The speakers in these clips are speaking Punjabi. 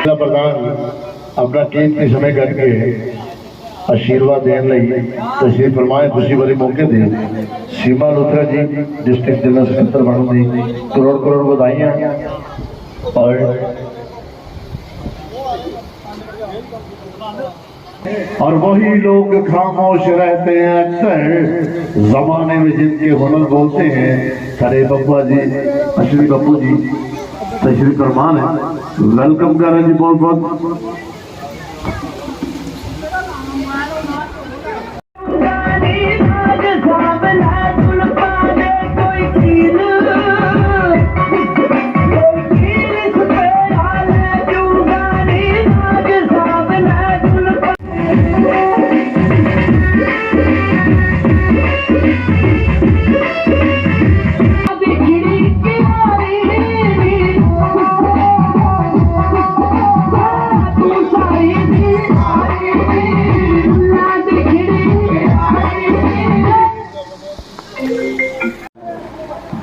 ਜ਼ਿਲ੍ਹਾ ਪ੍ਰਧਾਨ ਆਪਣਾ ਕੀਮਤੀ ਸਮੇਂ ਕੱਢ ਕੇ ਆਸ਼ੀਰਵਾਦ ਦੇਣ ਲਈ ਤਸ਼ਰੀਫ ਫਰਮਾਏ ਖੁਸ਼ੀ ਵਾਲੇ ਮੌਕੇ ਦੇ ਸੀਮਾ ਲੋਥਰਾ ਜੀ، ਡਿਸਟ੍ਰਿਕਟ ਜਨਰਲ ਸਕੱਤਰ ਬਣਨ ਦੀ کروڑ ਕਰੋੜ ਵਧਾਈਆਂ। ਔਰ اور وہی لوگ خاموش رہتے ہیں اکثر زمانے میں جن کے ہنر بولتے ہیں کرے بپو جی اشری ببو جی تشریف فرمان ہے ویلکم کر جی بہت بہت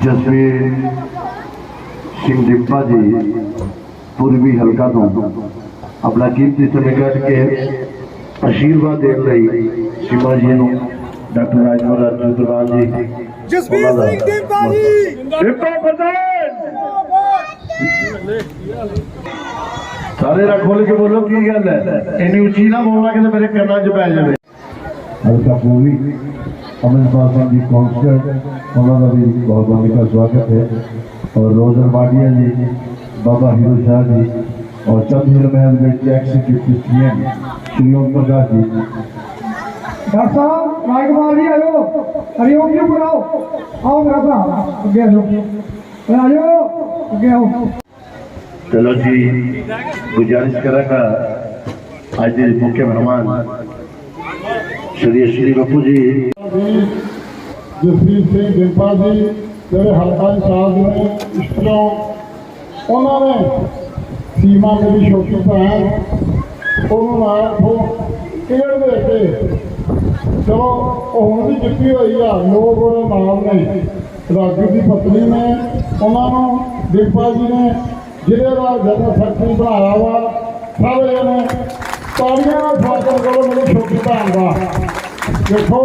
ਜਸਵੀਰ ਸਿੰਘ ਡਿੰਪਾ ਜੀ ਪੂਰਬੀ ਹਲਕਾ ਤੋਂ ਆਪਣਾ ਕੀਮਤੀ ਸਮੇਂ ਕੱਢ ਕੇ ਆਸ਼ੀਰਵਾਦ ਦੇਣ ਲਈ ਸੀਮਾ ਜੀ ਨੂੰ ਡਾਕਟਰ ਰਾਜਵਰ ਅਰਜੁਨ ਪ੍ਰਧਾਨ ਜੀ ਜਸਵੀਰ ਸਿੰਘ ਡਿੰਪਾ ਜੀ ਡਿੰਪਾ ਪ੍ਰਧਾਨ ਸਾਰੇ ਰੱਖ ਖੋਲ ਕੇ ਬੋਲੋ ਕੀ ਗੱਲ ਹੈ ਇੰਨੀ ਉੱਚੀ ਨਾ ਬੋਲਣਾ ਕਿ ਮੇਰੇ ਕੰਨਾਂ 'ਚ ਪੈ ਜਾਵੇ ਹਲਕਾ ਪੂਰੀ ਅਮਨਪਾਲ ਸਿੰਘ ਜੀ ਕੌਂਸਲਰ ਉਹਨਾਂ ਦਾ ਵੀ ਬਹੁਤ ਬਹੁਤ ਦਾ ਸਵਾਗਤ ਹੈ ਔਰ ਰੋਜ਼ਰ ਬਾਡੀਆ ਜੀ ਬਾਬਾ ਹੀਰੋ ਸ਼ਾਹ ਜੀ ਔਰ ਚੰਦ ਮਹਿਲ ਵਿੱਚ ਐਕਸੀਕਿਊਟਿਵ ਸੀਐਮ ਸ਼੍ਰੀ ਓਮ ਪ੍ਰਕਾਸ਼ ਜੀ ਡਾਕਟਰ ਸਾਹਿਬ ਰਾਜਕੁਮਾਰ ਜੀ ਆਇਓ ਹਰੀਓਮ ਜੀ ਬੁਲਾਓ ਆਓ ਮੇਰਾ ਭਰਾ ਅੱਗੇ ਆਜੋ ਆ ਜਾਓ ਅੱਗੇ ਆਓ ਚਲੋ ਜੀ ਗੁਜ਼ਾਰਿਸ਼ ਕਰਾਂਗਾ ਅੱਜ ਦੇ ਮੁੱਖ ਮਹਿਮਾਨ ਸ਼੍ਰੀ ਸ਼੍ਰੀ ਬੱਪੂ ਜੀ। ਜਸਵੀਰ ਸਿੰਘ ਡਿੰਪਾ ਜੀ ਜਿਹੜੇ ਹਲਕਾ ਇੰਚਾਰਜ ਨੇ, ਇਸ ਉਹਨਾਂ ਨੇ ਸੀਮਾ ਮੇਰੀ ਛੋਟੀ ਭੈਣ ਉਹਨੂੰ ਨਾਲ ਉਹ ਕਿਹੜ ਦੇ ਕੇ ਚਲੋ, ਉਹ ਹੁਣ ਵੀ ਜਿੱਤੀ ਹੋਈ ਆ। ਲੋਕ ਉਹਦੇ ਨਾਲ ਨੇ। ਰਾਜੂ ਦੀ ਪਤਨੀ ਨੇ, ਉਹਨਾਂ ਨੂੰ ਦੀਪਾ ਜੀ ਨੇ ਜ਼ਿਲ੍ਹੇ ਦਾ ਜਨਰਲ ਸੈਕਟਰੀ ਬਣਾਇਆ ਵਾ ਸਾਰੇ ਨੇ ਤਾੜੀਆਂ ਨਾਲ ਸਵਾਗਤ ਕਰੋ ਮੇਰੀ ਛੋਟੀ ਭੈਣ ਦਾ ਦੇਖੋ,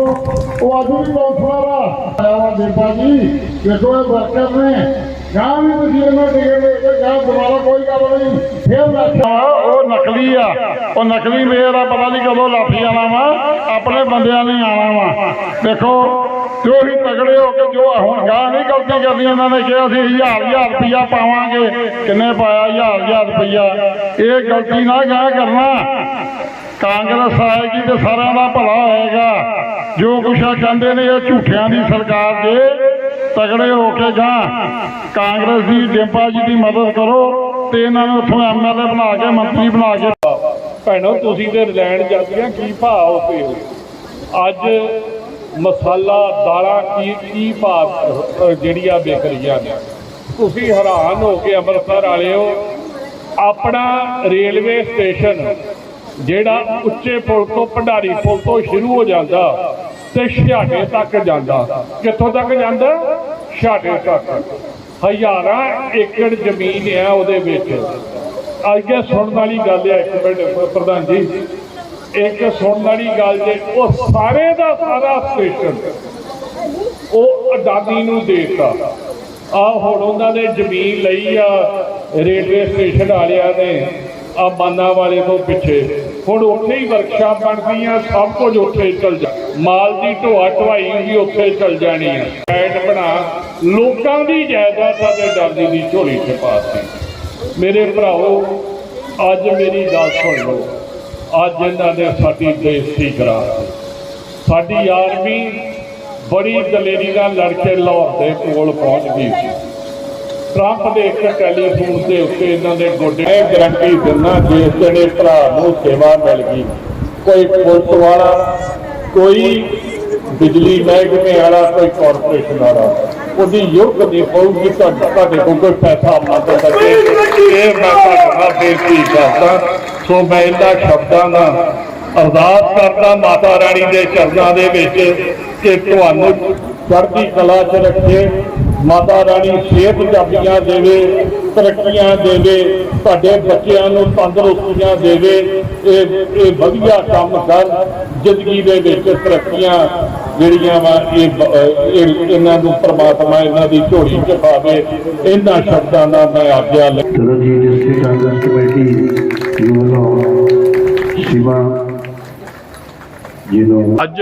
ਉਹ ਅੱਜ ਵੀ ਕੌਂਸਲਰ ਆ ਆਇਆ ਦੇਪਾ ਜੀ ਦੇਖੋ ਇਹ ਵਰਕਰ ਨੇ। ਗਾਂ ਵੀ ਤੁਸੀਂ ਇਹਨਾਂ ਟਿਕਟ ਦੇ ਕੇ ਗਾਂ ਦੁਬਾਰਾ ਕੋਈ ਗੱਲ ਨਹੀਂ, ਫੇਰ ਬੈਠਾ ਉਹ ਨਕਲੀ ਆ। ਉਹ ਨਕਲੀ ਮੇਰ ਪਤਾ ਨਹੀਂ ਕਦੋਂ ਲਾਫੀ ਆਣਾ ਵਾ। ਆਪਣੇ ਬੰਦਿਆਂ ਨੇ ਆਣਾ ਵਾ। ਦੇਖੋ ਜੋ ਹੀ ਤਗੜੇ ਹੋ ਕੇ ਜੋ ਹੁਣ ਗਾਂ ਨਹੀਂ ਗਲਤੀ ਕਰਨੀ ਉਹਨਾਂ ਨੇ ਕਿਹਾ ਸੀ, ਹਜ਼ਾਰ ਹਜ਼ਾਰ ਰੁਪਇਆ ਪਾਵਾਂਗੇ। ਕਿੰਨੇ ਪਾਇਆ? ਹਜ਼ਾਰ ਹਜ਼ਾਰ ਰੁਪਇਆ ਇਹ ਗਲਤੀ ਨਾ ਗਾਂ ਕਰਨਾ। ਕਾਂਗਰਸ ਆਏਗੀ ਤੇ ਸਾਰਿਆਂ ਦਾ ਭਲਾ ਹੋਏਗਾ। ਜੋ ਕੁਛ ਆ ਕਹਿੰਦੇ ਨੇ, ਇਹ ਝੂਠਿਆਂ ਦੀ ਸਰਕਾਰ ਦੇ ਤਗੜੇ ਹੋ ਕੇ ਗਾਂ ਕਾਂਗਰਸ ਦੀ ਡਿੰਪਾ ਜੀ ਦੀ ਮਦਦ ਕਰੋ ਤੇ ਇਹਨਾਂ ਨੂੰ ਉੱਥੋਂ ਐਮਐਲਏ ਬਣਾ ਕੇ, ਮੰਤਰੀ ਬਣਾ ਕੇ ਭੈਣੋ, ਤੁਸੀਂ ਤੇ ਲੈਣ ਜਾਂਦੀਆਂ ਕੀ ਭਾਅ ਉੱਤੇ ਅੱਜ ਮਸਾਲਾ, ਦਾਲਾਂ ਕੀ ਕੀ ਭਾਅ ਜਿਹੜੀਆਂ ਵਿਕ ਰਹੀਆਂ ਨੇ। ਤੁਸੀਂ ਹੈਰਾਨ ਹੋ ਕੇ ਅੰਮ੍ਰਿਤਸਰ ਵਾਲਿਓ, ਆਪਣਾ ਰੇਲਵੇ ਸਟੇਸ਼ਨ, ਜਿਹੜਾ ਉੱਚੇ ਪੁਲ ਤੋਂ ਭੰਡਾਰੀ ਪੁਲ ਤੋਂ ਸ਼ੁਰੂ ਹੋ ਜਾਂਦਾ ਤੇ ਛਾਟੇ ਤੱਕ ਜਾਂਦਾ। ਕਿੱਥੋਂ ਤੱਕ ਜਾਂਦਾ? ਛਾਟੇ ਤੱਕ। ਹਜ਼ਾਰਾਂ ਏਕੜ ਜ਼ਮੀਨ ਆ ਉਹਦੇ ਵਿੱਚ। ਅੱਗੇ ਸੁਣਨ ਵਾਲੀ ਗੱਲ ਹੈ ਇੱਕ ਮਿੰਟ, ਪ੍ਰਧਾਨ ਜੀ। ਇੱਕ ਸੁਣਨ ਵਾਲੀ ਗੱਲ ਜੇ, ਉਹ ਸਾਰੇ ਦਾ ਸਾਰਾ ਸਟੇਸ਼ਨ ਉਹ ਅਡਾਨੀ ਨੂੰ ਦੇਤਾ। ਆ ਹੁਣ ਉਹਨਾਂ ਨੇ ਜ਼ਮੀਨ ਲਈ ਆ, ਰੇਲਵੇ ਸਟੇਸ਼ਨ ਵਾਲਿਆਂ ਨੇ, ਆ ਮਾਨਾ ਵਾਲੇ ਤੋਂ ਪਿੱਛੇ। ਹੁਣ ਉੱਥੇ ਹੀ ਵਰਕਸ਼ਾਪ ਬਣਦੀਆਂ, ਸਭ ਕੁਝ ਉੱਥੇ ਚਲ ਜਾ। ਮਾਲ ਦੀ ਢੋਆ ਢਵਾਈ ਵੀ ਉੱਥੇ ਚੱਲ ਜਾਣੀ ਹੈ ਐਡ ਬਣਾ, ਲੋਕਾਂ ਦੀ ਜਾਇਦਾਦ ਦੇ ਡਰਦੀ ਦੀ ਝੋਲੀ ਚ ਪਾਤੀ ਮੇਰੇ ਭਰਾਓ ਅੱਜ ਮੇਰੀ ਗੱਲ ਸੁਣ ਲਓ। ਅੱਜ ਇਹਨਾਂ ਨੇ ਸਾਡੀ ਬੇਇੱਜ਼ਤੀ ਕਰਾ ਸਾਡੀ ਆਰਮੀ ਬੜੀ ਦਲੇਰੀ ਨਾਲ ਲੜ ਕੇ ਲਾਹੌਰ ਦੇ ਕੋਲ ਪਹੁੰਚ ਗਈ ਸੀ। ਟਰੰਪ ਦੇ ਇੱਕ ਟੈਲੀਫੋਨ ਦੇ ਉੱਤੇ ਇਹਨਾਂ ਦੇ ਗੋਡੇ ਇਹ ਗਰੰਟੀ ਦਿੰਦਾ ਦਿਨ ਇਹ ਭਰਾ ਨੂੰ ਸੇਵਾ ਮਿਲ ਗਈ। ਕੋਈ ਪੁਲਿਸ ਵਾਲਾ ਕੋਈ ਬਿਜਲੀ ਮਹਿਕਮੇ ਵਾਲਾ ਕੋਈ ਕਾਰਪੋਰੇਸ਼ਨ ਵਾਲਾ। ਉਹਦੀ ਯੁੱਗ ਨਹੀਂ ਹੋਊਗੀ ਤਾਂ ਤੁਹਾਡੇ ਕੋਲ ਕੋਈ ਪੈਸਾ ਮੰਗਦਾ ਤਾਂ ਇਹ ਇਹ ਮੈਂ ਤੁਹਾਡੇ ਬੇਨਤੀ ਕਰਦਾ। ਸੋ ਮੈਂ ਇਹਨਾਂ ਸ਼ਬਦਾਂ ਦਾ ਅਰਦਾਸ ਕਰਦਾ ਮਾਤਾ ਰਾਣੀ ਦੇ ਚਰਨਾਂ ਦੇ ਵਿੱਚ ਕਿ ਤੁਹਾਨੂੰ ਚੜ੍ਹਦੀ ਕਲਾ 'ਚ ਰੱਖੇ। ਮਾਤਾ ਰਾਣੀ ਸਿਹਤ ਜਾਪੀਆਂ ਦੇਵੇ ਤਰੱਕੀਆਂ ਦੇਵੇ ਤੁਹਾਡੇ ਬੱਚਿਆਂ ਨੂੰ ਤੰਦਰੁਸਤੀਆਂ ਦੇਵੇ ਇਹ ਇਹ ਵਧੀਆ ਕੰਮ ਕਰ ਜ਼ਿੰਦਗੀ ਦੇ ਵਿੱਚ ਤਰੱਕੀਆਂ ਜਿਹੜੀਆਂ ਵਾ ਇਹ ਇਹਨਾਂ ਨੂੰ ਪ੍ਰਮਾਤਮਾ ਇਹਨਾਂ ਦੀ ਝੋਲੀ 'ਚ ਪਾਵੇ ਇਹਨਾਂ ਸ਼ਬਦਾਂ ਨਾਲ ਮੈਂ ਆਗਿਆ ਲੈ ਚਲੋ ਜੀ ਡਿਸਟ੍ਰਿਕਟ ਕਾਂਗਰਸ ਕਮੇਟੀ ਵੱਲੋਂ ਸੀਮਾ ਜੀ ਨੂੰ ਅੱਜ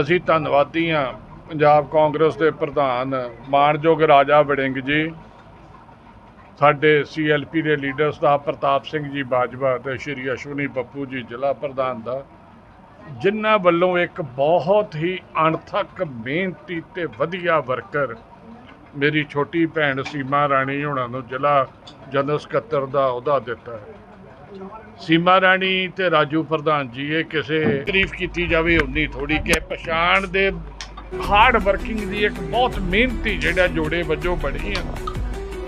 ਅਸੀਂ ਧੰਨਵਾਦੀ ਹਾਂ। ਪੰਜਾਬ ਕਾਂਗਰਸ ਦੇ ਪ੍ਰਧਾਨ, ਮਾਨਯੋਗ ਰਾਜਾ ਵੜਿੰਗ ਜੀ, ਸਾਡੇ ਸੀਐਲਪੀ ਦੇ ਲੀਡਰਸ ਦਾ, ਪ੍ਰਤਾਪ ਸਿੰਘ ਜੀ ਬਾਜਵਾ ਤੇ ਸ਼੍ਰੀ ਅਸ਼ਵਨੀ ਬੱਪੂ ਜੀ ਜ਼ਿਲ੍ਹਾ ਪ੍ਰਧਾਨ ਦਾ, ਜਿਨ੍ਹਾਂ ਵੱਲੋਂ ਇੱਕ ਬਹੁਤ ਹੀ ਅਣਥੱਕ ਮਿਹਨਤੀ ਤੇ ਵਧੀਆ ਵਰਕਰ ਮੇਰੀ ਛੋਟੀ ਭੈਣ ਸੀਮਾ ਰਾਣੀ ਹੁਣਾਂ ਨੂੰ ਜ਼ਿਲ੍ਹਾ ਜਨਰਲ ਸਕੱਤਰ ਦਾ ਅਹੁਦਾ ਦਿੱਤਾ ਹੈ। ਸੀਮਾ ਰਾਣੀ ਤੇ ਰਾਜੂ ਪ੍ਰਧਾਨ ਜੀ, ਇਹ ਕਿਸੇ ਤਾਰੀਫ ਕੀਤੀ ਜਾਵੇ, ਉਨੀ ਥੋੜੀ ਕਿ ਪਛਾਣ ਦੇ ਹਾਰਡ ਵਰਕਿੰਗ ਦੀ ਇੱਕ ਬਹੁਤ ਮਿਹਨਤੀ ਜਿਹੜਾ ਜੋੜੇ ਵਜੋਂ ਬਣੀ ਆ।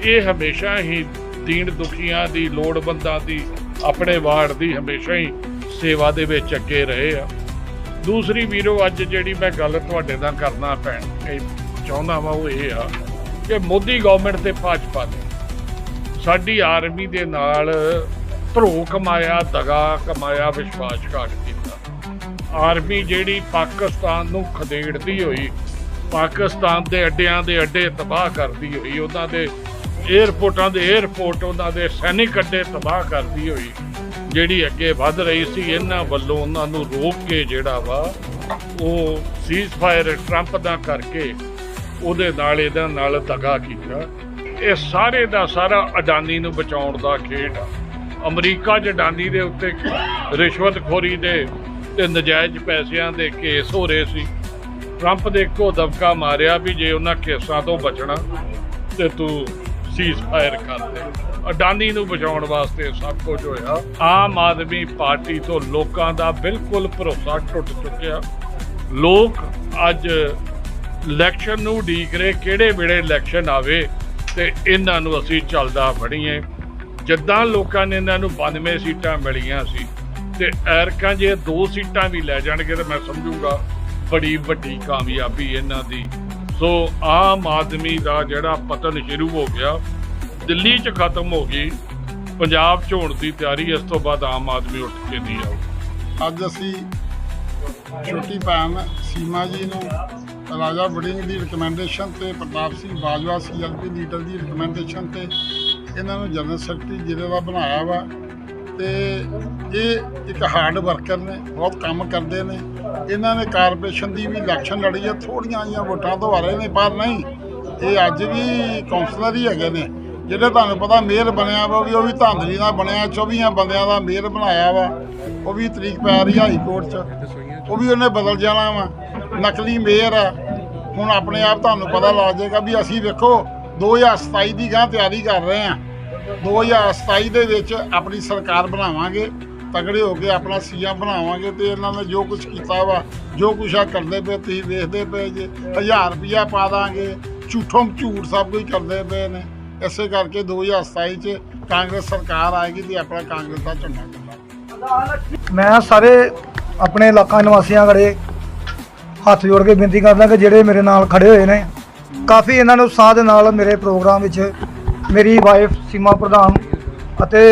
ਇਹ ਹਮੇਸ਼ਾ ਹੀ ਦੀਨ ਦੁਖੀਆਂ ਦੀ, ਲੋੜਵੰਦਾਂ ਦੀ, ਆਪਣੇ ਵਾਰਡ ਦੀ ਹਮੇਸ਼ਾ ਹੀ ਸੇਵਾ ਦੇ ਵਿੱਚ ਅੱਗੇ ਰਹੇ ਆ। ਦੂਸਰੀ ਵੀਰੋ, ਅੱਜ ਜਿਹੜੀ ਮੈਂ ਗੱਲ ਤੁਹਾਡੇ ਨਾਲ ਕਰਨਾ ਪੈਣ ਚਾਹੁੰਦਾ ਵਾਂ ਉਹ ਇਹ ਆ ਕਿ ਮੋਦੀ ਗਵਰਨਮੈਂਟ ਤੇ ਭਾਜਪਾ ਨੇ ਸਾਡੀ ਆਰਮੀ ਦੇ ਨਾਲ ਧਰੋ ਕਮਾਇਆ, ਦਗਾ ਕਮਾਇਆ ਵਿਸ਼ਵਾਸਘਾਤ ਕੀਤਾ ਆਰਮੀ ਜਿਹੜੀ ਪਾਕਿਸਤਾਨ ਨੂੰ ਖਦੇੜਦੀ ਹੋਈ, ਪਾਕਿਸਤਾਨ ਦੇ ਅੱਡਿਆਂ ਦੇ ਅੱਡੇ ਤਬਾਹ ਕਰਦੀ ਹੋਈ, ਉਹਨਾਂ ਦੇ 에ਅਰਪੋਰਟਾਂ ਦੇ 에ਅਰਪੋਰਟ ਉਹਨਾਂ ਦੇ ਸੈਨਿਕ ਅੱਡੇ ਤਬਾਹ ਕਰਦੀ ਹੋਈ, ਜਿਹੜੀ ਅੱਗੇ ਵੱਧ ਰਹੀ ਸੀ, ਇਹਨਾਂ ਵੱਲੋਂ ਉਹਨਾਂ ਨੂੰ ਰੋਕ ਕੇ ਜਿਹੜਾ ਵਾ, ਉਹ ਸੀਜ਼ਫਾਇਰ ਟਰੰਪ ਦਾ ਕਰਕੇ ਉਹਦੇ ਨਾਲ ਇਹਦਾ ਨਾਲ ਦਗਾ ਕੀਤਾ। ਇਹ ਸਾਰੇ ਦਾ ਸਾਰਾ ਅਡਾਨੀ ਨੂੰ ਬਚਾਉਣ ਦਾ ਖੇਡ ਆ। ਅਮਰੀਕਾ 'ਚ ਅਡਾਨੀ ਦੇ ਉੱਤੇ ਰਿਸ਼ਵਤਖੋਰੀ ਦੇ ਤੇ ਨਜਾਇਜ਼ ਪੈਸਿਆਂ ਦੇ ਕੇਸ ਹੋ ਰਹੇ ਸੀ। ਟਰੰਪ ਦੇ ਇੱਕੋ ਦਬਕਾ ਮਾਰਿਆ ਵੀ ਜੇ ਉਹਨਾਂ ਕੇਸਾਂ ਤੋਂ ਬਚਣਾ, ਤੇ ਤੂੰ ਸੀਜ਼ ਫਾਇਰ ਕਰ ਦੇ। ਅਡਾਨੀ ਨੂੰ ਬਚਾਉਣ ਵਾਸਤੇ ਸਭ ਕੁਝ ਹੋਇਆ। ਆਮ ਆਦਮੀ ਪਾਰਟੀ ਤੋਂ ਲੋਕਾਂ ਦਾ ਬਿਲਕੁਲ ਭਰੋਸਾ ਟੁੱਟ ਚੁੱਕਿਆ। ਲੋਕ ਅੱਜ ਇਲੈਕਸ਼ਨ ਨੂੰ ਉਡੀਕ ਰਹੇ, ਕਿਹੜੇ ਵੇਲੇ ਇਲੈਕਸ਼ਨ ਆਵੇ, ਤੇ ਇਹਨਾਂ ਨੂੰ ਅਸੀਂ ਚੱਲਦਾ ਫੜੀਏ। ਜਿੱਦਾਂ ਲੋਕਾਂ ਨੇ ਇਹਨਾਂ ਨੂੰ 92 ਸੀਟਾਂ ਮਿਲੀਆਂ ਸੀ ਤੇ ਐਰਕਾਂ ਜੇ ਦੋ ਸੀਟਾਂ ਵੀ ਲੈ ਜਾਣਗੇ ਤਾਂ ਮੈਂ ਸਮਝੂਗਾ ਬੜੀ ਵੱਡੀ ਕਾਮਯਾਬੀ ਇਹਨਾਂ ਦੀ। ਸੋ ਆਮ ਆਦਮੀ ਦਾ ਜਿਹੜਾ ਪਤਨ ਸ਼ੁਰੂ ਹੋ ਗਿਆ, ਦਿੱਲੀ 'ਚ ਖਤਮ ਹੋ ਗਈ, ਪੰਜਾਬ 'ਚ ਹੋਣ ਦੀ ਤਿਆਰੀ ਇਸ ਤੋਂ ਬਾਅਦ ਆਮ ਆਦਮੀ ਉੱਠ ਕੇ ਨਹੀਂ ਆਊ। ਅੱਜ ਅਸੀਂ ਛੋਟੀ ਭੈਣ ਸੀਮਾ ਜੀ ਨੂੰ ਰਾਜਾ ਵੜਿੰਗ ਦੀ ਰਿਕਮੈਂਡੇਸ਼ਨ ਤੇ ਪ੍ਰਤਾਪ ਸਿੰਘ ਬਾਜਵਾ ਸੀਐਲਪੀ ਲੀਡਰ ਦੀ ਰਿਕਮੈਂਡੇਸ਼ਨ ਤੇ ਇਹਨਾਂ ਨੂੰ ਜਨਰਲ ਸੈਕਟਰੀ ਜ਼ਿਲ੍ਹੇ ਦਾ ਬਣਾਇਆ ਵਾ ਤੇ ਇਹ ਇੱਕ ਹਾਰਡ ਵਰਕਰ ਨੇ, ਬਹੁਤ ਕੰਮ ਕਰਦੇ ਨੇ। ਇਹਨਾਂ ਨੇ ਕਾਰਪੋਰੇਸ਼ਨ ਦੀ ਵੀ ਇਲੈਕਸ਼ਨ ਲੜੀ ਹੈ ਥੋੜੀਆਂ ਆਈਆਂ ਵੋਟਾਂ ਤੋਂ ਹਾਰੇ ਨੇ, ਪਰ ਨਹੀਂ, ਇਹ ਅੱਜ ਵੀ ਕਾਉਂਸਲਰ ਹੀ ਹੈਗੇ ਨੇ। ਜਿਹੜੇ ਤੁਹਾਨੂੰ ਪਤਾ ਮੇਅਰ ਬਣਿਆ ਵਾ ਵੀ ਉਹ ਵੀ ਧਾਂਦਲੀ ਨਾਲ ਬਣਿਆ 24 ਬੰਦਿਆਂ ਦਾ ਮੇਅਰ ਬਣਾਇਆ ਵਾ। ਉਹ ਵੀ ਤਰੀਕ ਪੈ ਰਹੀ ਹਾਈ ਕੋਰਟ 'ਚ। ਉਹ ਵੀ ਉਹਨੇ ਬਦਲ ਜਾਣਾ ਵਾ। ਨਕਲੀ ਮੇਅਰ ਆ। ਹੁਣ ਆਪਣੇ ਆਪ ਤੁਹਾਨੂੰ ਪਤਾ ਲੱਗ ਜਾਏਗਾ ਵੀ ਅਸੀਂ ਵੇਖੋ 2027 ਦੀ ਗਾਂ ਤਿਆਰੀ ਕਰ ਰਹੇ ਆ। 2027 ਦੇ ਵਿੱਚ ਆਪਣੀ ਸਰਕਾਰ ਬਣਾਵਾਂਗੇ। ਤਗੜੇ ਹੋ ਕੇ ਆਪਣਾ ਸੀਐਮ ਬਣਾਵਾਂਗੇ ਤੇ ਇਹਨਾਂ ਨੇ ਜੋ ਕੁਝ ਕੀਤਾ ਵਾ, ਜੋ ਕੁਛ ਆ ਕਰਦੇ ਪਏ, ਤੁਸੀਂ ਵੇਖਦੇ ਪਏ ਜੇ 1000 ਰੁਪਿਆ ਪਾ ਦਾਂਗੇ, ਝੂਠੋਂ ਝੂਠ ਸਭ ਕੁਝ ਕਰਦੇ ਪਏ ਨੇ। ਇਸੇ ਕਰਕੇ 2027 ਚ ਕਾਂਗਰਸ ਸਰਕਾਰ ਆਏਗੀ ਤੇ ਆਪਣਾ ਕਾਂਗਰਸ ਦਾ ਝੰਡਾ ਚੱਲਾਂਗੇ ਮੈਂ ਸਾਰੇ ਆਪਣੇ ਇਲਾਕਾ ਨਿਵਾਸੀਆਂ ਕੜੇ ਹੱਥ ਜੋੜ ਕੇ ਬੇਨਤੀ ਕਰਦਾ ਕਿ ਜਿਹੜੇ ਮੇਰੇ ਨਾਲ ਖੜੇ ਹੋਏ ਨੇ, ਕਾਫੀ ਇਹਨਾਂ ਨੂੰ ਉਤਸ਼ਾਹ ਦੇ ਨਾਲ ਮੇਰੇ ਪ੍ਰੋਗਰਾਮ ਵਿੱਚ ਮੇਰੀ ਵਾਈਫ ਸੀਮਾ ਪ੍ਰਧਾਨ ਅਤੇ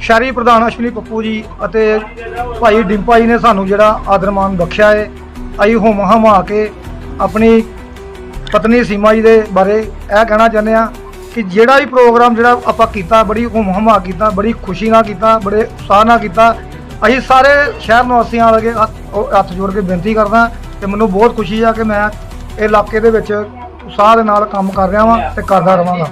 ਸ਼ਹਿਰੀ ਪ੍ਰਧਾਨ ਅਸ਼ਵਨੀ ਪੱਪੂ ਜੀ ਅਤੇ ਭਾਈ ਡਿੰਪਾ ਜੀ ਨੇ ਸਾਨੂੰ ਜਿਹੜਾ ਆਦਰ ਮਾਣ ਬਖਸ਼ਿਆ ਹੈ ਅਸੀਂ ਹੁਮ ਹਮਾ ਕੇ ਆਪਣੀ ਪਤਨੀ ਸੀਮਾ ਜੀ ਦੇ ਬਾਰੇ ਇਹ ਕਹਿਣਾ ਚਾਹੁੰਦੇ ਆ ਕਿ ਜਿਹੜਾ ਵੀ ਪ੍ਰੋਗਰਾਮ ਜਿਹੜਾ ਆਪਾਂ ਕੀਤਾ, ਬੜੀ ਹੁਮ ਹਮਾ ਕੀਤਾ, ਬੜੀ ਖੁਸ਼ੀ ਨਾਲ ਕੀਤਾ, ਬੜੇ ਉਤਸ਼ਾਹ ਨਾਲ ਕੀਤਾ, ਅਸੀਂ ਸਾਰੇ ਸ਼ਹਿਰ ਨਿਵਾਸੀਆਂ ਲਗੇ ਹੱਥ ਜੋੜ ਕੇ ਬੇਨਤੀ ਕਰਦਾ ਤੇ ਮੈਨੂੰ ਬਹੁਤ ਖੁਸ਼ੀ ਆ ਕਿ ਮੈਂ ਇਹ ਇਲਾਕੇ ਦੇ ਵਿੱਚ ਉਤਸ਼ਾਹ ਦੇ ਨਾਲ ਕੰਮ ਕਰ ਰਿਹਾ ਵਾਂ ਤੇ ਕਰਦਾ ਰਵਾਂਗਾ।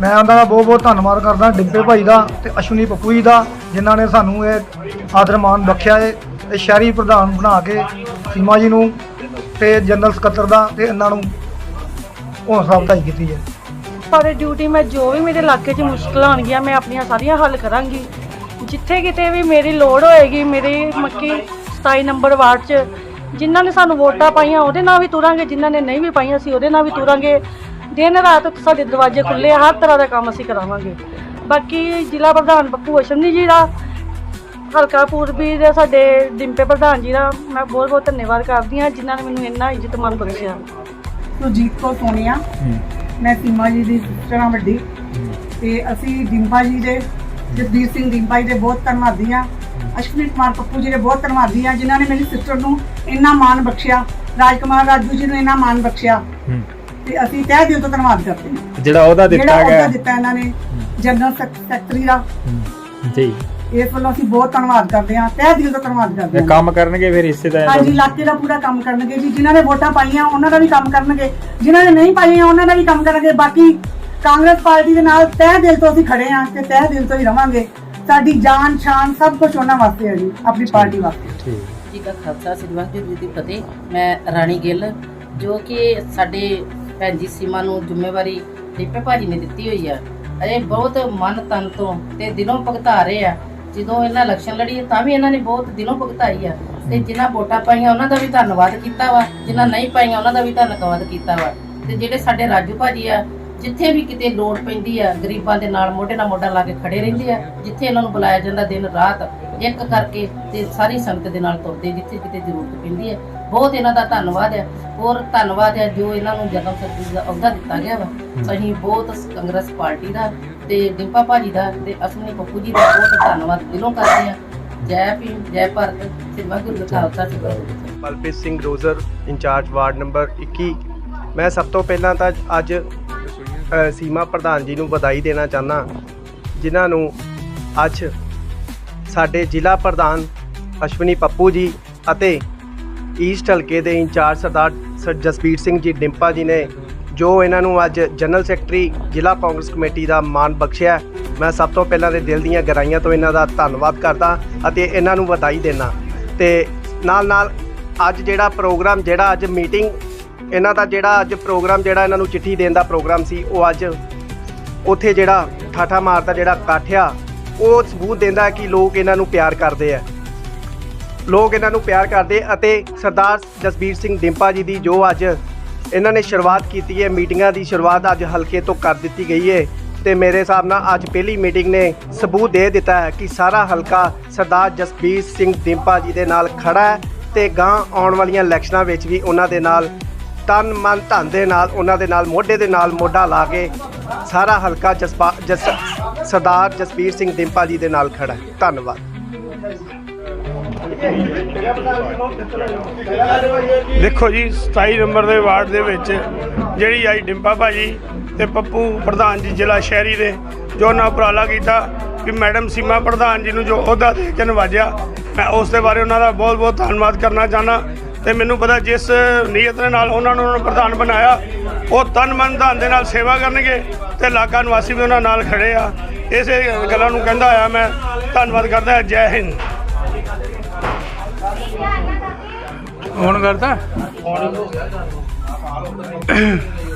ਮੈਂ ਉਹਨਾਂ ਦਾ ਬਹੁਤ ਬਹੁਤ ਧੰਨਵਾਦ ਕਰਦਾ ਡਿੰਪੇ ਭਾਈ ਦਾ ਤੇ ਅਸ਼ਵਨੀ ਪੱਪੂ ਜੀ ਦਾ, ਜਿਨ੍ਹਾਂ ਨੇ ਸਾਨੂੰ ਇਹ ਆਦਰ ਬਖਸ਼ਿਆ ਹੈ ਤੇ ਸ਼ਹਿਰੀ ਪ੍ਰਧਾਨ ਬਣਾ ਕੇ ਸੀਮਾ ਜੀ ਨੂੰ ਤੇ ਜਨਰਲ ਸਕੱਤਰ ਦਾ ਤੇ ਇਹਨਾਂ ਨੂੰ ਹੌਸਲਾ ਅਫਜ਼ਾਈ ਕੀਤੀ ਹੈ ਪਰ ਡਿਊਟੀ ਮੈਂ ਜੋ ਵੀ ਮੇਰੇ ਇਲਾਕੇ 'ਚ ਮੁਸ਼ਕਲਾਂ ਆਉਣਗੀਆਂ, ਮੈਂ ਆਪਣੀਆਂ ਸਾਰੀਆਂ ਹੱਲ ਕਰਾਂਗੀ। ਜਿੱਥੇ ਕਿਤੇ ਵੀ ਮੇਰੀ ਲੋੜ ਹੋਏਗੀ, ਮੇਰੀ ਮੱਕੀ 27 ਨੰਬਰ ਵਾਰਡ 'ਚ ਜਿਨ੍ਹਾਂ ਨੇ ਸਾਨੂੰ ਵੋਟਾਂ ਪਾਈਆਂ, ਉਹਦੇ ਨਾਲ ਵੀ ਤੁਰਾਂਗੇ, ਜਿਨ੍ਹਾਂ ਨੇ ਨਹੀਂ ਵੀ ਪਾਈਆਂ, ਅਸੀਂ ਉਹਦੇ ਨਾਲ ਵੀ ਤੁਰਾਂਗੇ। ਦਿਨ ਰਾਤ ਸਾਡੇ ਦਰਵਾਜ਼ੇ ਖੁੱਲੇ ਆ, ਹਰ ਤਰ੍ਹਾਂ ਦਾ ਕੰਮ ਅਸੀਂ ਕਰਾਵਾਂਗੇ। ਬਾਕੀ ਜ਼ਿਲ੍ਹਾ ਪ੍ਰਧਾਨ ਬੱਪੂ ਅਸ਼ਮਨੀ ਜੀ ਦਾ ਹਲਕਾ ਪੂਰਬੀ ਦੇ ਸਾਡੇ ਡਿੰਪੇ ਪ੍ਰਧਾਨ ਜੀ ਦਾ ਮੈਂ ਬਹੁਤ ਬਹੁਤ ਧੰਨਵਾਦ ਕਰਦੀ ਹਾਂ ਜਿਨ੍ਹਾਂ ਨੇ ਮੈਨੂੰ ਇੰਨਾ ਇੱਜ਼ਤ ਮਾਨ ਬਖਸ਼ਿਆ। ਸੁਜੀਤ ਕੋ ਸੋਨੀਆ ਮੈਂ ਸੀਮਾ ਜੀ ਦੀ ਸਿਸਟਰ ਹਾਂ ਵੱਡੀ। ਤੇ ਅਸੀਂ ਡਿੰਪਾ ਜੀ ਦੇ ਜਗਦੀਪ ਸਿੰਘ ਡਿੰਪਾ ਜੀ ਦੇ ਬਹੁਤ ਧੰਨਵਾਦੀ ਹਾਂ। ਅਸ਼ਵਨੀ ਕੁਮਾਰ ਪੱਪੂ ਜੀ ਦੇ ਬਹੁਤ ਧੰਨਵਾਦੀ ਹਾਂ ਜਿਨ੍ਹਾਂ ਨੇ ਮੇਰੀ ਸਿਸਟਰ ਨੂੰ ਇੰਨਾ ਮਾਣ ਬਖਸ਼ਿਆ। ਰਾਜਕੁਮਾਰ ਰਾਜੂ ਜੀ ਨੂੰ ਇੰਨਾ ਮਾਣ ਬਖਸ਼ਿਆ। ਤੇ ਅਸੀਂ ਤਹਿ ਦਿਲ ਤੋਂ ਧੰਨਵਾਦ ਕਰਦੇ ਹਾਂ। ਜਿਹੜਾ ਉਹਦਾ ਜਿਹੜਾ ਦਿੱਤਾ ਗਿਆ ਦਿੱਤਾ ਇਹਨਾਂ ਨੇ ਜਨਰਲ ਸੈਕ- ਸੈਕਟਰੀ ਦਾ। ਜੀ। ਇਸ ਵੱਲੋਂ ਅਸੀਂ ਬਹੁਤ ਧੰਨਵਾਦ ਕਰਦੇ ਹਾਂ। ਤਹਿ ਦਿਲ ਤੋਂ ਧੰਨਵਾਦ ਕਰਦੇ ਇਹ ਹਾਂ ਕੰਮ ਕਰਨਗੇ ਫਿਰ ਹਿੱਸੇਦਾਰ ਹਾਂਜੀ ਇਲਾਕੇ ਦਾ ਪੂਰਾ ਕੰਮ ਕਰਨਗੇ ਜੀ। ਜਿਨ੍ਹਾਂ ਨੇ ਵੋਟਾਂ ਪਾਈਆਂ ਉਹਨਾਂ ਦਾ ਵੀ ਕੰਮ ਕਰਨਗੇ। ਜਿਨ੍ਹਾਂ ਨੇ ਨਹੀਂ ਪਾਈਆਂ ਉਹਨਾਂ ਦਾ ਵੀ ਕੰਮ ਕਰਨਗੇ। ਬਾਕੀ ਕਾਂਗਰਸ ਪਾਰਟੀ ਦੇ ਨਾਲ ਤਹਿ ਦਿਲ ਤੋਂ ਅਸੀਂ ਖੜੇ ਹਾਂ ਤੇ ਤਹਿ ਦਿਲ ਤੋਂ ਹੀ ਰਵਾਂਗੇ। ਸਾਡੀ ਜਾਨ ਸ਼ਾਨ ਸਭ ਕੁਝ ਉਹਨਾਂ ਵਾਸਤੇ ਹੈ ਜੀ ਆਪਣੀ ਪਾਰਟੀ ਵਾਸਤੇ। ਜੀ ਦਾ ਖਾਲਸਾ ਜੀ ਦੀ ਫਤਿਹ। ਮੈਂ ਰਾਣੀ ਗਿੱਲ ਜੋ ਕਿ ਸਾਡੇ ਭੈਣ ਜੀ ਸੀਮਾ ਨੂੰ ਜ਼ਿੰਮੇਵਾਰੀ ਦੀਪੇ ਭਾਜੀ ਨੇ ਦਿੱਤੀ ਹੋਈ ਆ। ਇਹ ਬਹੁਤ ਮਨ ਤਨ ਤੋਂ ਤੇ ਦਿਲੋਂ ਭੁਗਤਾ ਰਹੇ ਆ। ਜਦੋਂ ਇਹਨਾਂ ਇਲੈਕਸ਼ਨ ਲੜੀ, ਤਾਂ ਵੀ ਇਹਨਾਂ ਨੇ ਬਹੁਤ ਦਿਲੋਂ ਭੁਗਤਾਈ ਆ। ਤੇ ਜਿਨ੍ਹਾਂ ਵੋਟਾਂ ਪਾਈਆਂ, ਉਹਨਾਂ ਦਾ ਵੀ ਧੰਨਵਾਦ ਕੀਤਾ ਵਾ। ਜਿਨ੍ਹਾਂ ਨਹੀਂ ਪਾਈਆਂ, ਉਹਨਾਂ ਦਾ ਵੀ ਧੰਨਵਾਦ ਕੀਤਾ ਵਾ। ਤੇ ਜਿਹੜੇ ਸਾਡੇ ਰਾਜੂ ਭਾਜੀ ਆ, ਜਿੱਥੇ ਵੀ ਕਿਤੇ ਲੋੜ ਪੈਂਦੀ ਆ, ਗਰੀਬਾਂ ਦੇ ਨਾਲ ਮੋਢੇ ਨਾਲ ਮੋਢਾ ਲਾ ਕੇ ਖੜੇ ਰਹਿੰਦੇ ਆ, ਜਿੱਥੇ ਇਹਨਾਂ ਨੂੰ ਬੁਲਾਇਆ ਜਾਂਦਾ ਦਿਨ ਰਾਤ ਇੱਕ ਕਰਕੇ ਤੇ ਸਾਰੀ ਸੰਗਤ ਦੇ ਨਾਲ ਤੁਰਦੇ ਜਿੱਥੇ ਕਿਤੇ ਜ਼ਰੂਰਤ ਪੈਂਦੀ ਹੈ ਬਹੁਤ ਇਹਨਾਂ ਦਾ ਧੰਨਵਾਦ ਹੈ। ਹੋਰ ਧੰਨਵਾਦ ਹੈ ਜੋ ਇਹਨਾਂ ਨੂੰ ਜਨਮ ਸਰਪੰਚ ਦਾ ਅਹੁਦਾ ਦਿੱਤਾ ਗਿਆ ਵਾ। ਅਸੀਂ ਬਹੁਤ ਕਾਂਗਰਸ ਪਾਰਟੀ ਦਾ ਤੇ ਡਿੰਪਾ ਭਾਜੀ ਦਾ ਤੇ ਅਸਮਨੀ ਪੱਪੂ ਜੀ ਦਾ ਬਹੁਤ ਧੰਨਵਾਦ ਦਿਲੋਂ ਕਰਦੇ ਆ ਜੈ ਭੀਮ ਜੈ ਭਾਰਤ ਜੀ ਕਾ Khalsa. Malpreet Singh Roger incharge ward number 21 ਮੈਂ ਸਭ ਤੋਂ ਪਹਿਲਾਂ ਤਾਂ ਅੱਜ ਸੀਮਾ ਪ੍ਰਧਾਨ ਜੀ ਨੂੰ ਵਧਾਈ ਦੇਣਾ ਚਾਹਨਾ ਜਿਨ੍ਹਾਂ ਨੂੰ ਅੱਜ ਸਾਡੇ ਜ਼ਿਲ੍ਹਾ ਪ੍ਰਧਾਨ ਅਸ਼ਵਨੀ ਪੱਪੂ ਜੀ ਅਤੇ ਈਸਟ ਹਲਕੇ ਦੇ ਇੰਚਾਰਜ ਸਰਦਾਰ ਸਰ ਜਸਬੀਰ ਸਿੰਘ ਜੀ ਡਿੰਪਾ ਜੀ ਨੇ, ਜੋ ਇਹਨਾਂ ਨੂੰ ਅੱਜ ਜਨਰਲ ਸੈਕਟਰੀ ਜ਼ਿਲ੍ਹਾ ਕਾਂਗਰਸ ਕਮੇਟੀ ਦਾ ਮਾਣ ਬਖਸ਼ਿਆ ਮੈਂ ਸਭ ਤੋਂ ਪਹਿਲਾਂ ਦੇ ਦਿਲ ਦੀਆਂ ਗਹਿਰਾਈਆਂ ਤੋਂ ਇਹਨਾਂ ਦਾ ਧੰਨਵਾਦ ਕਰਦਾ ਅਤੇ ਇਹਨਾਂ ਨੂੰ ਵਧਾਈ ਦੇਣਾ ਤੇ ਨਾਲ ਨਾਲ ਅੱਜ ਜਿਹੜਾ ਪ੍ਰੋਗਰਾਮ, ਜਿਹੜਾ ਅੱਜ ਮੀਟਿੰਗ, ਇਹਨਾਂ ਦਾ ਜਿਹੜਾ ਅੱਜ ਪ੍ਰੋਗਰਾਮ, ਜਿਹੜਾ ਇਹਨਾਂ ਨੂੰ ਚਿੱਠੀ ਦੇਣ ਦਾ ਪ੍ਰੋਗਰਾਮ ਸੀ, ਉਹ ਅੱਜ ਉੱਥੇ ਜਿਹੜਾ ਠਾਠਾ ਮਾਰਦਾ ਜਿਹੜਾ ਕਾਠਿਆ, ਉਹ ਸਬੂਤ ਦਿੰਦਾ ਕਿ ਲੋਕ ਇਹਨਾਂ ਨੂੰ ਪਿਆਰ ਕਰਦੇ ਆ। ਲੋਕ ਇਹਨਾਂ ਨੂੰ ਪਿਆਰ ਕਰਦੇ ਅਤੇ ਸਰਦਾਰ ਜਸਬੀਰ ਸਿੰਘ ਡਿੰਪਾ ਜੀ ਦੀ ਜੋ ਅੱਜ ਇਹਨਾਂ ਨੇ ਸ਼ੁਰੂਆਤ ਕੀਤੀ ਹੈ, ਮੀਟਿੰਗਾਂ ਦੀ ਸ਼ੁਰੂਆਤ ਅੱਜ ਹਲਕੇ ਤੋਂ ਕਰ ਦਿੱਤੀ ਗਈ ਹੈ ਤੇ ਮੇਰੇ ਹਿਸਾਬ ਨਾਲ ਅੱਜ ਪਹਿਲੀ ਮੀਟਿੰਗ ਨੇ ਸਬੂਤ ਦੇ ਦਿੱਤਾ ਹੈ ਕਿ ਸਾਰਾ ਹਲਕਾ ਸਰਦਾਰ ਜਸਬੀਰ ਸਿੰਘ ਡਿੰਪਾ ਜੀ ਦੇ ਨਾਲ ਖੜਾ ਹੈ ਤੇ ਗਾਂ ਆਉਣ ਵਾਲੀਆਂ ਇਲੈਕਸ਼ਨਾਂ ਵਿੱਚ ਵੀ ਉਹਨਾਂ ਦੇ ਨਾਲ ਤਨ ਮਨ ਧਨ ਦੇ ਨਾਲ, ਉਹਨਾਂ ਦੇ ਨਾਲ, ਮੋਢੇ ਦੇ ਨਾਲ ਮੋਢਾ ਲਾ ਕੇ ਸਾਰਾ ਹਲਕਾ ਜਸਪਾ ਜਸ ਸਰਦਾਰ ਜਸਬੀਰ ਸਿੰਘ ਡਿੰਪਾ ਜੀ ਦੇ ਨਾਲ ਖੜਾ ਹੈ। ਧੰਨਵਾਦ। ਦੇਖੋ ਜੀ 27 ਨੰਬਰ ਦੇ ਵਾਰਡ ਦੇ ਵਿੱਚ ਜਿਹੜੀ ਆਈ ਡਿੰਪਾ ਭਾਜੀ ਤੇ ਪੱਪੂ ਪ੍ਰਧਾਨ ਜੀ ਜ਼ਿਲ੍ਹਾ ਸ਼ਹਿਰੀ ਦੇ, ਜੋ ਨਾ ਉਪਰਾਲਾ ਕੀਤਾ ਕਿ ਮੈਡਮ ਸੀਮਾ ਪ੍ਰਧਾਨ ਜੀ ਨੂੰ ਜੋ ਅਹੁਦਾ ਦੇ ਕੇ ਨਵਾਜਿਆ ਮੈਂ ਉਸ ਦੇ ਬਾਰੇ ਉਹਨਾਂ ਦਾ ਬਹੁਤ ਬਹੁਤ ਧੰਨਵਾਦ ਕਰਨਾ ਚਾਹਨਾ ਤੇ ਮੈਨੂੰ ਪਤਾ ਜਿਸ ਨੀਅਤ ਦੇ ਨਾਲ ਉਹਨਾਂ ਨੂੰ ਪ੍ਰਧਾਨ ਬਣਾਇਆ, ਉਹ ਤਨ ਮਨ ਧਨ ਦੇ ਨਾਲ ਸੇਵਾ ਕਰਨਗੇ ਤੇ ਇਲਾਕਾ ਨਿਵਾਸੀ ਵੀ ਉਹਨਾਂ ਨਾਲ ਖੜੇ ਆ। ਇਸੇ ਗੱਲਾਂ ਨੂੰ ਕਹਿੰਦਾ ਆ ਮੈਂ, ਧੰਨਵਾਦ ਕਰਦਾ, ਜੈ ਹਿੰਦ। ਫੋਨ ਕਰਦਾ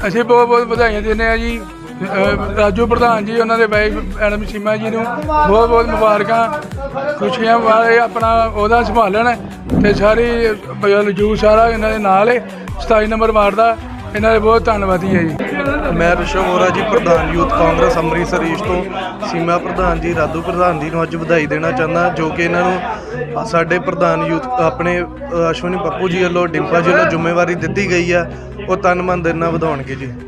ਅਸੀਂ ਬਹੁਤ ਬਹੁਤ ਵਧਾਈਆਂ ਦਿੰਦੇ ਆ ਜੀ। ਰਾਜੂ ਪ੍ਰਧਾਨ ਜੀ, ਉਹਨਾਂ ਦੇ ਵਾਈਫ ਮੈਡਮ ਸੀਮਾ ਜੀ ਨੂੰ ਬਹੁਤ ਬਹੁਤ ਮੁਬਾਰਕਾਂ, ਖੁਸ਼ੀਆਂ ਵਾਲੇ ਆਪਣਾ ਉਹਦਾ ਸੰਭਾਲਣ ਤੇ ਸਾਰੀ ਜੂ ਸਾਰਾ ਇਹਨਾਂ ਦੇ ਨਾਲ ਹੈ 27 ਨੰਬਰ ਵਾਰਡ ਦਾ, ਇਹਨਾਂ ਦੇ ਬਹੁਤ ਧੰਨਵਾਦੀ ਹੈ ਜੀ। ਮੈਂ ਰਿਸ਼ਵ ਵੋਰਾ ਜੀ, ਪ੍ਰਧਾਨ ਯੂਥ ਕਾਂਗਰਸ ਅੰਮ੍ਰਿਤਸਰ ਈਸਟ ਤੋਂ। ਸੀਮਾ ਪ੍ਰਧਾਨ ਜੀ ਰਾਧੂ ਪ੍ਰਧਾਨ ਜੀ ਨੂੰ ਅੱਜ ਵਧਾਈ ਦੇਣਾ ਚਾਹੁੰਦਾ, ਜੋ ਕਿ ਇਹਨਾਂ ਨੂੰ ਸਾਡੇ ਪ੍ਰਧਾਨ ਯੂਥ ਆਪਣੇ ਅਸ਼ਵਨੀ ਪੱਪੂ ਜੀ ਵੱਲੋਂ ਡਿੰਪਾ ਜੀ ਵੱਲੋਂ ਜ਼ਿੰਮੇਵਾਰੀ ਦਿੱਤੀ ਗਈ ਆ, ਉਹ ਤਨ ਮਨ ਦੇ ਨਾਲ ਵਧਾਉਣਗੇ ਜੀ।